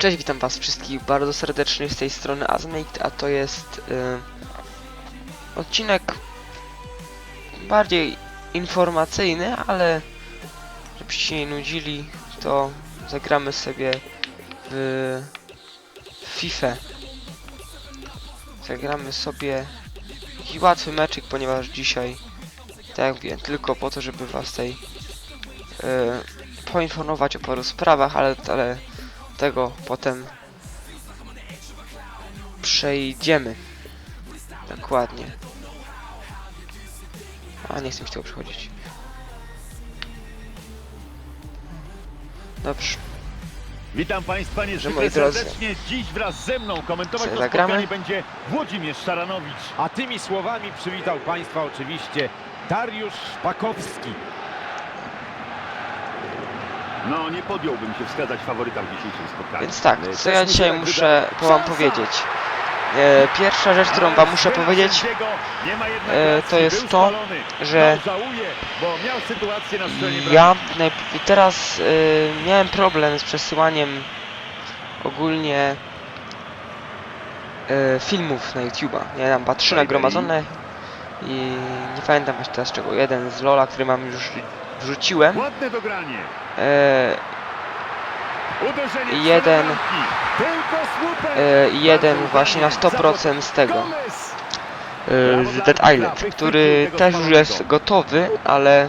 Cześć, witam was wszystkich bardzo serdecznie z tej strony Azmate, a to jest y, odcinek bardziej informacyjny, ale żebyście się nie nudzili, to zagramy sobie w FIFA. Zagramy sobie taki łatwy meczyk, ponieważ dzisiaj, tak jak mówię, tylko po to, żeby was tutaj y, poinformować o paru sprawach, ale, ale tego potem przejdziemy. Dokładnie. A nie chcę mi się tego przychodzić. Dobrze. Witam Państwa niezwykle serdecznie. Dziś wraz ze mną komentować to spotkanie będzie Włodzimierz Szaranowicz. A tymi słowami przywitał Państwa oczywiście Dariusz Szpakowski. No, nie podjąłbym się wskazać faworyta w dzisiejszym spotkaniu. Więc tak, Ale co ja dzisiaj tak muszę po wam powiedzieć. E, pierwsza rzecz, którą wam muszę powiedzieć, e, to jest to, że No, ja teraz e, miałem problem z przesyłaniem ogólnie e, filmów na YouTube'a. Ja mam chyba trzy nagromadzone i nie pamiętam właśnie teraz czego. Jeden z Lola, który mam już wrzuciłem. Ładne dogranie. E, jeden- e, jeden właśnie na udanie. 100% z tego. E, z Dead Island, który też już jest gotowy, ale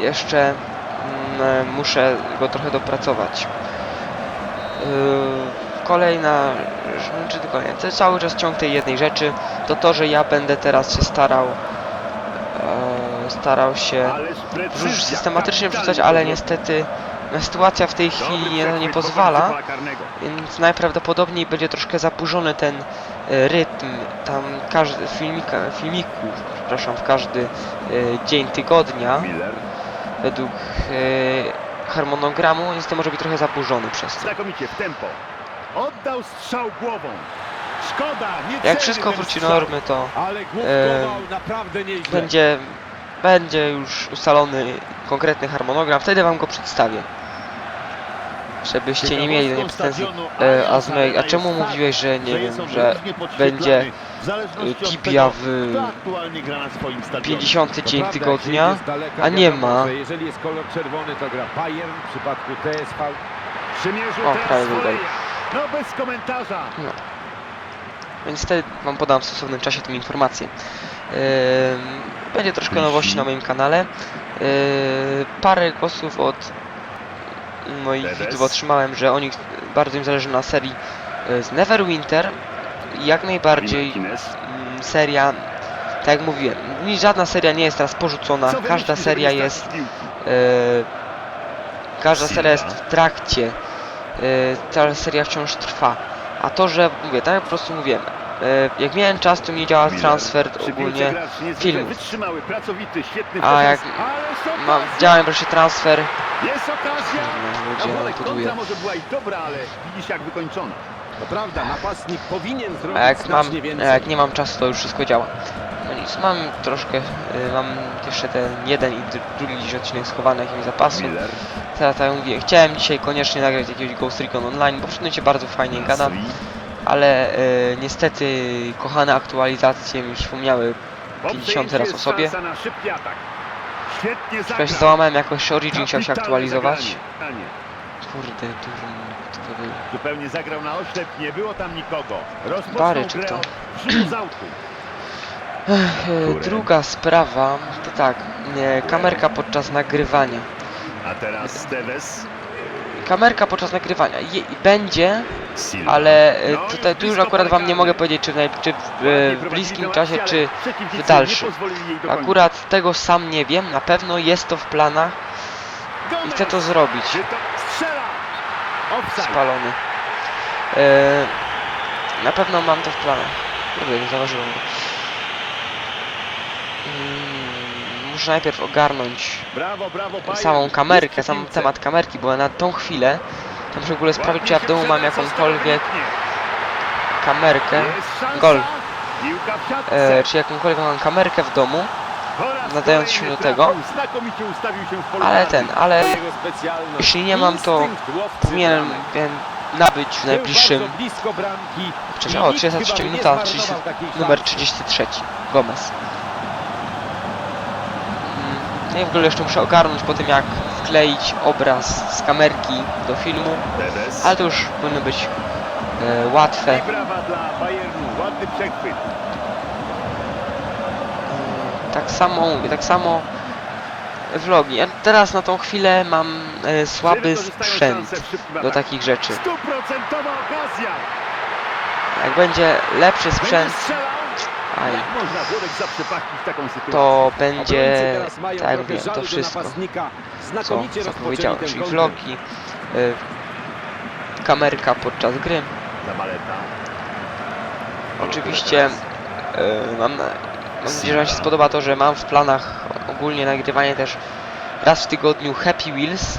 jeszcze mm, muszę go trochę dopracować. Kolejna, rzecz- czy tylko nie, to cały czas ciąg tej jednej rzeczy, to to, że ja będę teraz się starał starał się wrzuć, systematycznie wrzucać, ale niestety no, sytuacja w tej chwili nie, nie przechwyt w pozwala. Więc najprawdopodobniej będzie troszkę zaburzony ten e, rytm. Tam każdy filmików, przepraszam, w każdy e, dzień tygodnia według e, harmonogramu niestety może być trochę zaburzony przez to. Znakomicie w tempo. Oddał strzał głową. Jak wszystko wróci do normy, to nieźle. będzie, będzie już ustalony konkretny harmonogram. Wtedy wam go przedstawię. Żebyście nie mieli do pretensji. stadionu E, a Arena czemu fakt, mówiłeś, że nie wiem, że będzie e, Tibia w kto aktualnie gra na swoim stadionie. 50 To dzień tygodnia? a nie ma. że Jeżeli jest kolor czerwony, to gra Bayern. W przypadku TSV Przymierzył O, prawie. No bez komentarza. Więc wtedy wam podam w stosownym czasie tę informację. Będzie troszkę nowości na moim kanale. Yy, Parę głosów od moich widzów otrzymałem, że oni bardzo im zależy na serii yy, z Neverwinter. Jak najbardziej mm, seria, tak jak mówiłem, żadna seria nie jest teraz porzucona. Co Każda seria jest? Yy, każda seria jest w trakcie. Yy, cała seria wciąż trwa. A to, że mówię, tak jak po prostu mówiłem, jak miałem czas, to mi działa transfer ogólnie filmów. A jak mam, działałem wreszcie transfer. Jest okazja! No, ludzie, No, kontra może była i dobra, ale widzisz jak wykończona. to prawda, napastnik powinien zrobić jak mam, jak nie mam czasu, to już wszystko działa. No nic, mam troszkę, yy, mam jeszcze ten jeden i dru- drugi gdzieś odcinek schowany jakiegoś zapasu. Teraz tak mówię, chciałem dzisiaj koniecznie nagrać jakiegoś Ghost Recon Online, bo się bardzo fajnie gada. Ale e, niestety kochane aktualizacje mi przypomniały Po 50 przejęciu raz o sobie. Trochę się załamałem jakoś Origin chciał się aktualizować. Kurde, był. Zupełnie zagrał na oślep, nie było tam nikogo. Rozpoczął Bary, czy grę kto? od rzutu z autu. Ech, druga sprawa, to tak, nie, kamerka podczas nagrywania. A teraz Tevez. Kamerka podczas nagrywania je, będzie, ale e, No, tutaj tu już akurat wam nie mogę powiedzieć, czy, w naj, czy w, e, bliskim czasie, czy w dalszym. Akurat tego sam nie wiem, na pewno jest to w planach i chcę to zrobić. Spalony. E, na pewno mam to w planach. Kurde, nie zauważyłem go. Mm, muszę najpierw ogarnąć Brawo, brawo, samą kamerkę, sam temat kamerki, bo na tą chwilę to muszę w ogóle sprawdzić, czy ja w domu mam jakąkolwiek kamerkę. Gol. E, czy jakąkolwiek mam kamerkę w domu, nadając się do tego. Ale ten, ale jeśli nie mam, to powinienem wiem, nabyć w najbliższym... Wcześniej, o, nikt 33 chyba by nie minuta, zmarnował 30, takiej numer szansy. 33, Gomez. No i w ogóle jeszcze muszę ogarnąć po tym, jak wkleić obraz z kamerki do filmu, ale to już powinno być e, łatwe. Przechwyt. Tak samo, mówię, tak samo vlogi. Ja teraz na tą chwilę mam e, słaby sprzęt do takich rzeczy. Jak będzie lepszy sprzęt. Aj, to będzie, tak jak to wszystko, co zapowiedziałem, czyli vlogi, e, kamerka podczas gry. Oczywiście e, mam, mam nadzieję, że Wam się spodoba to, że mam w planach ogólnie nagrywanie też raz w tygodniu Happy Wheels.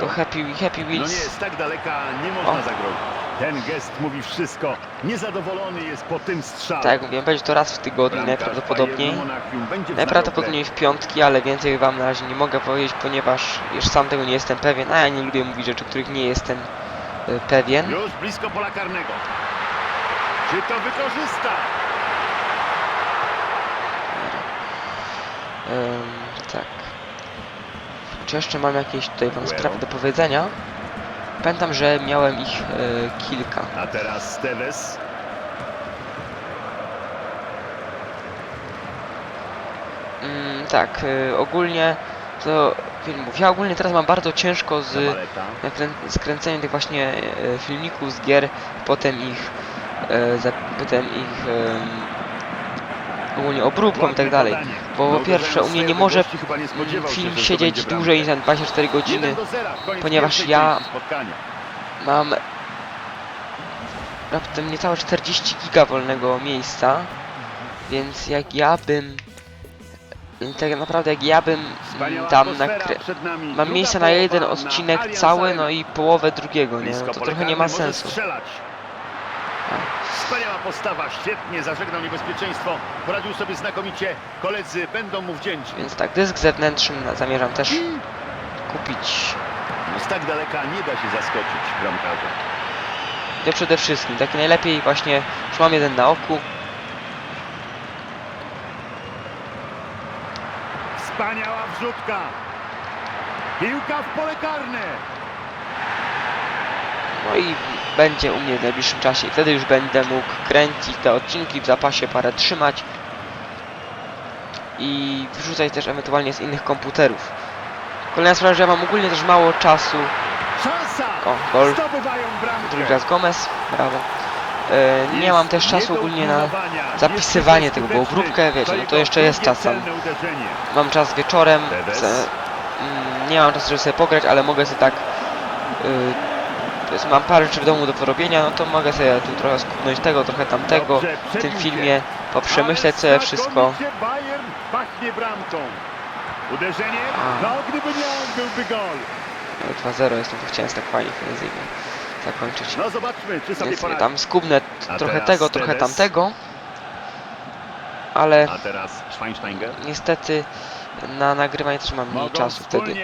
To Happy, happy No nie, Wheels. z tak daleka nie można zagrozić. Ten gest mówi wszystko. Niezadowolony jest po tym strzale. Tak jak mówiłem, będzie to raz w tygodniu najprawdopodobniej. Najprawdopodobniej w piątki, ale więcej wam na razie nie mogę powiedzieć, ponieważ już sam tego nie jestem pewien, a ja nie lubię mówić rzeczy, których nie jestem e, pewien. Już blisko pola karnego. Czy to wykorzysta? Em, tak. Czy jeszcze mam jakieś tutaj wam sprawy do powiedzenia? Pamiętam, że miałem ich e, kilka. A teraz Tevez. Mm, tak, e, ogólnie to filmów. Ja ogólnie teraz mam bardzo ciężko z skręceniem tych właśnie e, filmików z gier, potem ich, e, za, potem ich em, ogólnie obróbką i tak dalej. Bo po pierwsze, u mnie nie może film siedzieć dłużej niż bramkę. na 24 godziny. 1 do 0, koniec ponieważ ja-. Mam raptem niecałe 40 giga wolnego miejsca, więc jak ja bym tak naprawdę jak ja bym tam nami. Mam miejsce na jeden odcinek cały, no i połowę drugiego, nie? No to trochę nie ma sensu. Wspaniała postawa, świetnie zażegnał niebezpieczeństwo. Poradził sobie znakomicie. Koledzy będą mu wdzięczni. Więc tak, dysk zewnętrzny zamierzam też kupić. No z tak daleka nie da się zaskoczyć bramkarza. To przede wszystkim, tak najlepiej właśnie, już mam jeden na oku, Wspaniała wrzutka. Piłka w pole karne. no i będzie u mnie w najbliższym czasie. I wtedy już będę mógł kręcić te odcinki w zapasie, parę trzymać i wrzucać też ewentualnie z innych komputerów. Kolejna sprawa, że ja mam ogólnie też mało czasu. O, gol. Drugi raz Gomez, brawo. E, nie mam też czasu ogólnie na zapisywanie tego, bo obróbkę, wiecie, no to jeszcze jest czas tam. Mam czas wieczorem, chcę, mm, nie mam czasu, żeby sobie pograć, ale mogę sobie tak, yy, powiedzmy, mam parę rzeczy w domu do porobienia, no to mogę sobie tu trochę skubnąć tego, trochę tamtego, w tym filmie, poprzemyśleć sobie wszystko. Uderzenie? No, gdyby nie on, byłby gol. No, 2-0 jestem, to chciałem tak fajnie finezyjnie zakończyć. No zobaczmy, czy sobie Więc poradzi. tam skubnę trochę tego, trochę tamtego, ale niestety na nagrywanie też mam mniej czasu wtedy.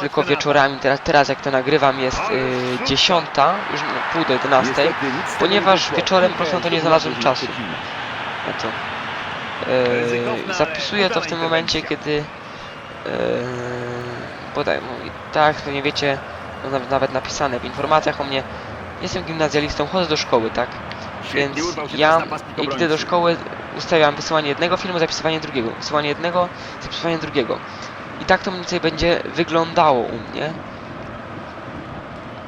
Tylko wieczorami, teraz, teraz jak to nagrywam jest sztuka. 10, już no, pół do 11, Niestety nic z tego ponieważ wieczorem po prostu na to nie znalazłem czasu. No to. Yy, zapisuję to w tym momencie, kiedy. Yy, bodaj, no, i tak, to nie wiecie, no, nawet, napisane w informacjach o mnie. Jestem gimnazjalistą, chodzę do szkoły, tak? Więc ja, jak idę do szkoły, ustawiam wysyłanie jednego filmu, zapisywanie drugiego. Wysyłanie jednego, zapisywanie drugiego. I tak to mniej więcej będzie wyglądało u mnie,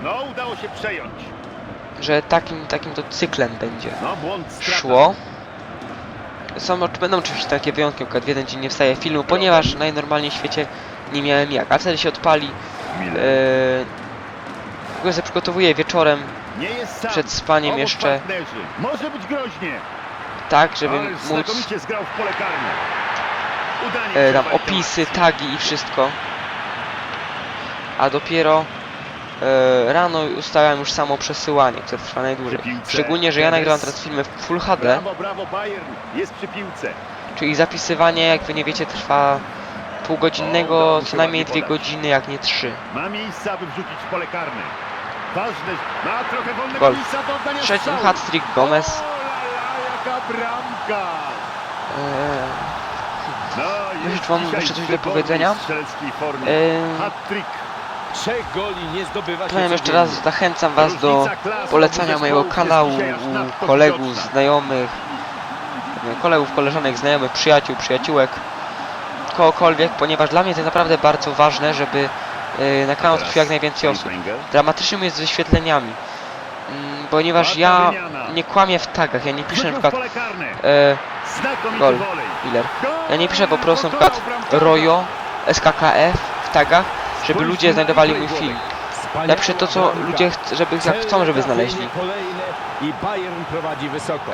No, udało się przejąć. że takim, takim to cyklem będzie. No, błąd strata. szło. Są, będą oczywiście takie wyjątki, na przykład w jeden dzień nie wstaje filmu, ponieważ najnormalniej w świecie nie miałem jak, a wtedy się odpali. Miller. Yy, w ogóle sobie przygotowuję wieczorem, Nie jest sam. przed spaniem Obok jeszcze, partnerzy. Może być groźnie. Tak, żeby móc znakomicie zgrał w pole karne. Udanie e, tam opisy, tagi i wszystko. A dopiero e, rano ustawiam już samo przesyłanie, które trwa najdłużej. Przy piłce Szczególnie, że ja nagrywam teraz filmy w Full HD. Brawo, brawo Bayern. Jest przy piłce. Czyli zapisywanie, jak wy nie wiecie, trwa półgodzinnego, co najmniej dwie godziny, jak nie trzy. Ma miejsce, aby wrzucić w pole karne. Ważne, ma trochę wolnego Gol. miejsca do oddania Trzeci strzału. hat-trick Gomez. Jaka bramka! Eee, No, mam jeszcze coś do powiedzenia? formie. eee, Hat-trick. Trzech goli nie zdobywa się powiem jeszcze raz, zachęcam was do polecania mojego kanału u kolegów, znajomych, kolegów, koleżanek, znajomych, przyjaciół, przyjaciółek, kogokolwiek, ponieważ dla mnie to jest naprawdę bardzo ważne, żeby e, na kanał trafiło jak najwięcej osób. Dramatycznym jest z wyświetleniami, ponieważ ja nie kłamię w tagach, ja nie piszę na przykład e, gol. Miller. Ja nie piszę po prostu na przykład. Rojo, SKKF w tagach, żeby ludzie na znajdowali mój film. Lepsze to, co ludzie ch- żeby, chcą, żeby znaleźli.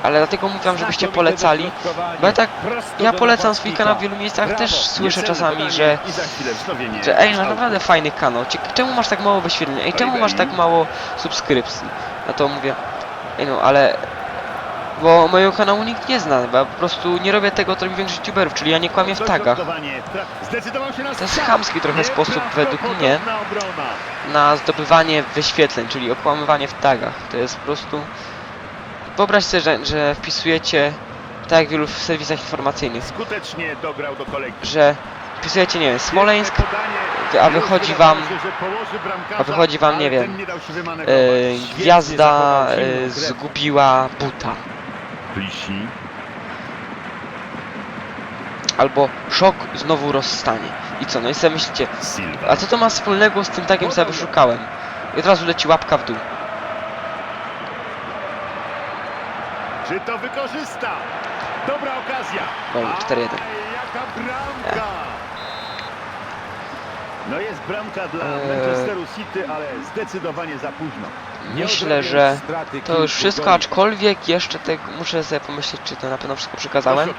Ale dlatego mówiłam, żebyście polecali, bo ja tak, ja polecam swój kanał w wielu miejscach, też słyszę czasami, że, że ej, masz kształtu. naprawdę fajny kanał, czemu masz tak mało wyświetleń, ej, czemu masz tak mało subskrypcji? Na to mówię, ej no, ale, bo mojego kanału nikt nie zna, bo ja po prostu nie robię tego, co robi większość youtuberów, czyli ja nie kłamię w tagach. To jest chamski trochę sposób według mnie. Na zdobywanie wyświetleń, czyli okłamywanie w tagach. To jest po prostu... Wyobraź sobie, że, że wpisujecie, tak jak w wielu serwisach informacyjnych, że wpisujecie, nie wiem, Smoleńsk, a wychodzi wam- a wychodzi wam, nie wiem, e, gwiazda e, zgubiła buta. Plisi. Albo szok znowu rozstanie. I co, no i sobie myślicie, Silva. a co to ma wspólnego z tym tagiem, co ja wyszukałem? I od razu leci łapka w dół. Czy to wykorzysta? Dobra okazja. Gol, Aj, 4-1. Jaka bramka! No jest bramka dla Eee. Manchesteru City, ale zdecydowanie za późno. Myślę, że to już wszystko, aczkolwiek jeszcze tego muszę sobie pomyśleć, czy to na pewno wszystko przekazałem.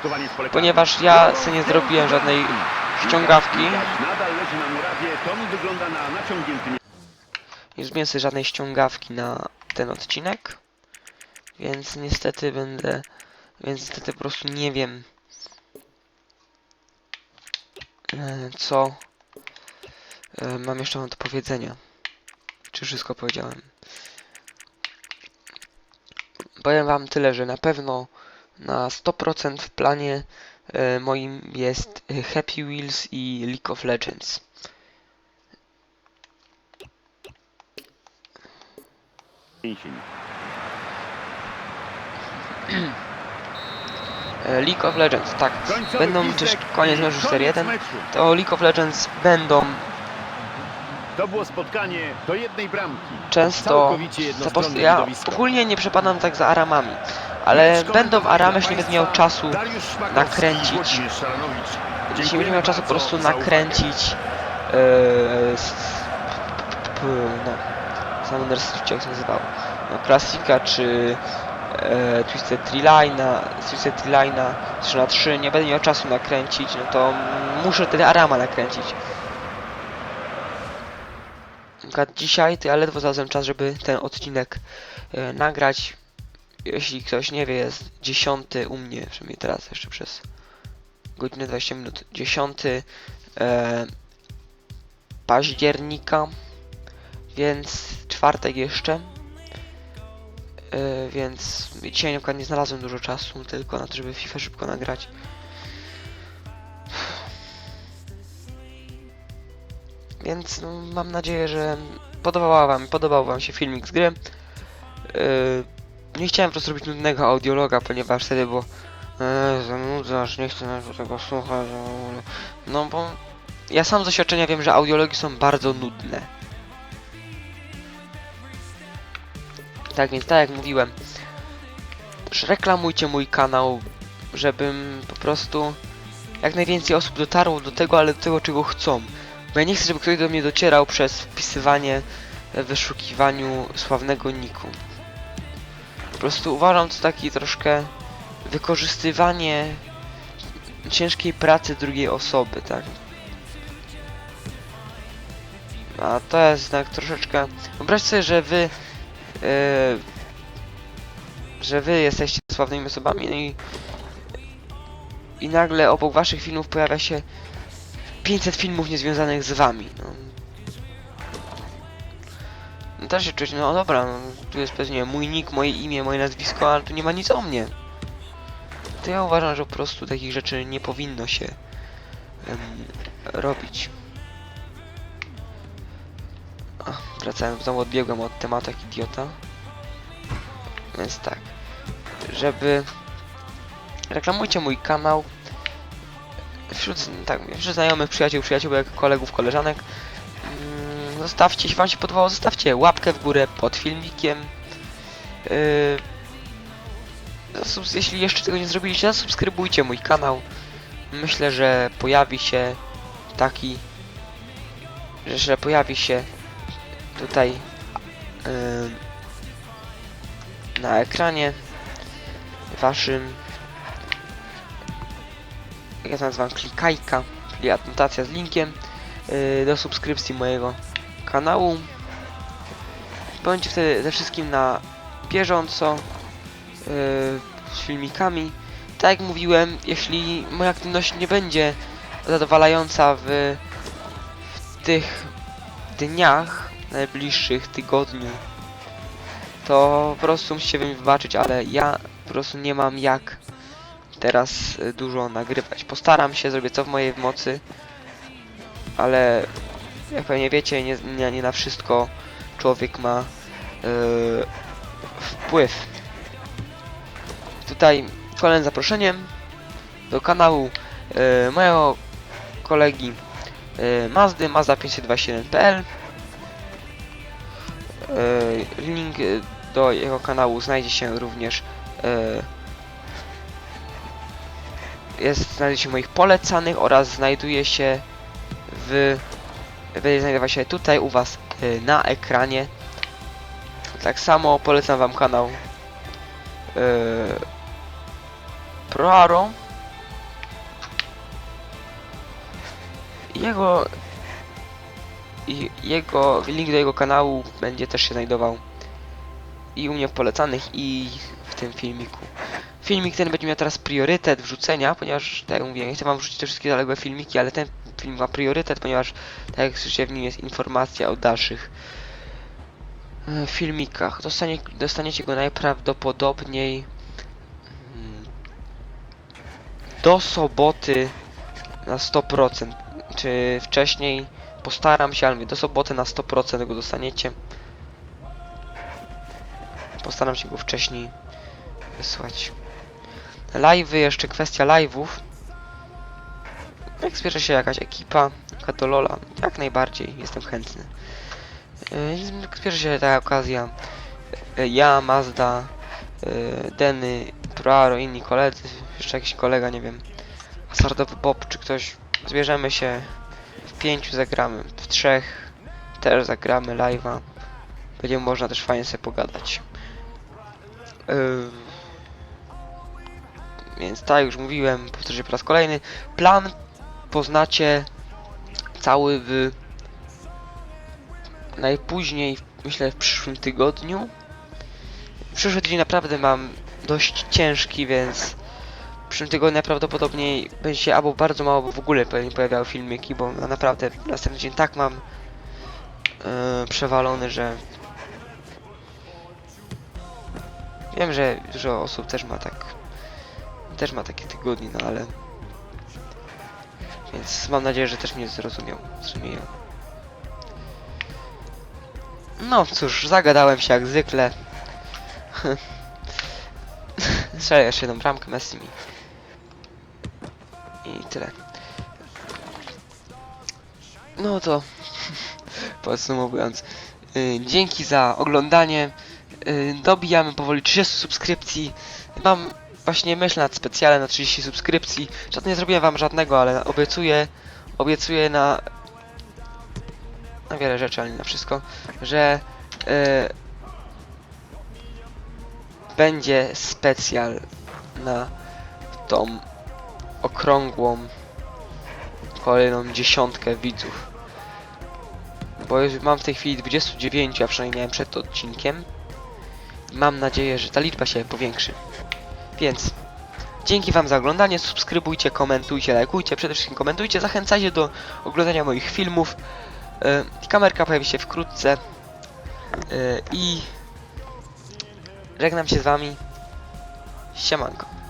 Ponieważ ja sobie nie zrobiłem żadnej ściągawki, nie zrobiłem sobie żadnej ściągawki na ten odcinek, więc niestety będę, więc niestety po prostu nie wiem e, co e, mam jeszcze wam do powiedzenia. Czy wszystko powiedziałem? Powiem wam tyle, że na pewno na 100% w planie e, moim jest e, Happy Wheels i League of Legends. E, League of Legends, tak. Będą też koniec meczu koniec 4-1. meczu. To League of Legends będą To było spotkanie do jednej bramki. często. Całkowicie za jednostronne post- ja ogólnie nie przepadam tak za aramami, ale będą aramy, jeśli nie będę miał czasu. Nakręcić. Jeśli będę miał czasu po prostu nakręcić. P- no. Sam jak się nazywał. No, klasika czy e, Twisted Treeline'a, Twisted Treeline'a 3 na 3 nie będę miał czasu nakręcić, no to muszę wtedy Arama nakręcić. Dzisiaj to ja ledwo znalazłem czas, żeby ten odcinek e, nagrać. Jeśli ktoś nie wie, jest 10 u mnie, przynajmniej teraz jeszcze przez godzinę 20 minut. 10 e, października, więc czwartek jeszcze. E, więc dzisiaj na przykład nie znalazłem dużo czasu tylko na to, żeby FIFA szybko nagrać. Więc no, mam nadzieję, że podobała wam, podobał wam się filmik z gry. E, nie chciałem po prostu robić nudnego audiologa, ponieważ wtedy było Eee, zanudzasz, nie chcę tego słuchać. No bo ja sam z doświadczenia wiem, że audiologii są bardzo nudne. Tak więc, tak jak mówiłem, reklamujcie mój kanał, żebym po prostu jak najwięcej osób dotarło do tego, ale do tego, czego chcą. Bo ja nie chcę, żeby ktoś do mnie docierał przez wpisywanie w wyszukiwaniu sławnego niku. Po prostu uważam to taki troszkę wykorzystywanie ciężkiej pracy drugiej osoby, tak? A to jest tak troszeczkę... Wyobraźcie sobie, że wy... Yy, że wy jesteście sławnymi osobami no i... i nagle obok waszych filmów pojawia się 500 filmów niezwiązanych z wami. No. No też się czuć, no dobra, no, tu jest pewnie mój nick, moje imię, moje nazwisko, ale tu nie ma nic o mnie. To ja uważam, że po prostu takich rzeczy nie powinno się em, robić. A, wracając, znowu odbiegłem od tematu jak idiota. Więc tak, żeby reklamujcie mój kanał wśród, tak, wśród znajomych, przyjaciół, przyjaciółek, kolegów, koleżanek. Mm, Zostawcie, jeśli wam się podobało, zostawcie łapkę w górę pod filmikiem. Yy, zasubs- jeśli jeszcze tego nie zrobiliście, zasubskrybujcie mój kanał. Myślę, że pojawi się taki, że, że pojawi się tutaj yy, na ekranie waszym jak ja nazywam, klikajka, czyli anotacja z linkiem yy, do subskrypcji mojego kanału. Bądźcie wtedy ze wszystkim na bieżąco yy, z filmikami. Tak jak mówiłem, jeśli moja aktywność nie będzie zadowalająca w, w tych dniach najbliższych tygodniu, to po prostu musicie mi wybaczyć, ale ja po prostu nie mam jak teraz y, dużo nagrywać. Postaram się, zrobię co w mojej mocy, ale jak pewnie wiecie, nie, nie, nie na wszystko człowiek ma yy, wpływ. Tutaj kolejne zaproszeniem do kanału yy, mojego kolegi yy, Mazdy, Mazda527.pl yy, Link do jego kanału znajdzie się również yy, jest znajduje się moich polecanych oraz znajduje się w będzie znajdować się tutaj u was y, na ekranie. Tak samo polecam wam kanał y, Proaro. Jego i jego link do jego kanału będzie też się znajdował i u mnie w polecanych i w tym filmiku Filmik ten będzie miał teraz priorytet wrzucenia, ponieważ, tak jak mówię, nie chcę wam wrzucić te wszystkie zaległe filmiki, ale ten film ma priorytet, ponieważ, tak jak słyszycie, w nim jest informacja o dalszych e, filmikach. Dostanie, dostaniecie go najprawdopodobniej mm, do soboty na 100%, czy wcześniej postaram się, ale mówię, do soboty na 100% go dostaniecie. Postaram się go wcześniej wysłać. Live'y, jeszcze kwestia live'ów. Jak zbierze się jakaś ekipa, Katolola, jak najbardziej jestem chętny. Jak zbierze się ta okazja, yy, ja, Mazda, yy, Denny, Proaro, inni koledzy, jeszcze jakiś kolega, nie wiem, Hasardowy Bob, czy ktoś, zbierzemy się, w pięciu zagramy, w trzech też zagramy live'a. Będzie można też fajnie sobie pogadać. Więc tak już mówiłem, powtórzę po raz kolejny. Plan poznacie cały w najpóźniej, myślę, w przyszłym tygodniu. Przyszły tydzień naprawdę mam dość ciężki, więc w przyszłym tygodniu najprawdopodobniej będzie się albo bardzo mało, bo w ogóle pewnie pojawiały filmiki, bo naprawdę następny dzień tak mam yy, przewalony, że wiem, że dużo osób też ma tak też ma takie tygodnie, no ale więc mam nadzieję, że też mnie zrozumiał, zrozumieją. No cóż, zagadałem się jak zwykle. Strzelę jeszcze jedną bramkę Messi mi. I tyle. No to podsumowując, yy, dzięki za oglądanie. Yy, dobijamy powoli 30 subskrypcji. Mam właśnie myśl nad specjalem na 30 subskrypcji. Żadnie nie zrobiłem wam żadnego, ale obiecuję, obiecuję na na wiele rzeczy, ale nie na wszystko, że e, będzie specjal na tą okrągłą kolejną dziesiątkę widzów. Bo już mam w tej chwili 29, a przynajmniej miałem przed odcinkiem. Mam nadzieję, że ta liczba się powiększy. Więc Dzięki Wam za oglądanie, subskrybujcie, komentujcie, lajkujcie, przede wszystkim komentujcie, zachęcajcie do oglądania moich filmów. Yy, kamerka pojawi się wkrótce. Yy, I żegnam się z Wami. Siemanko.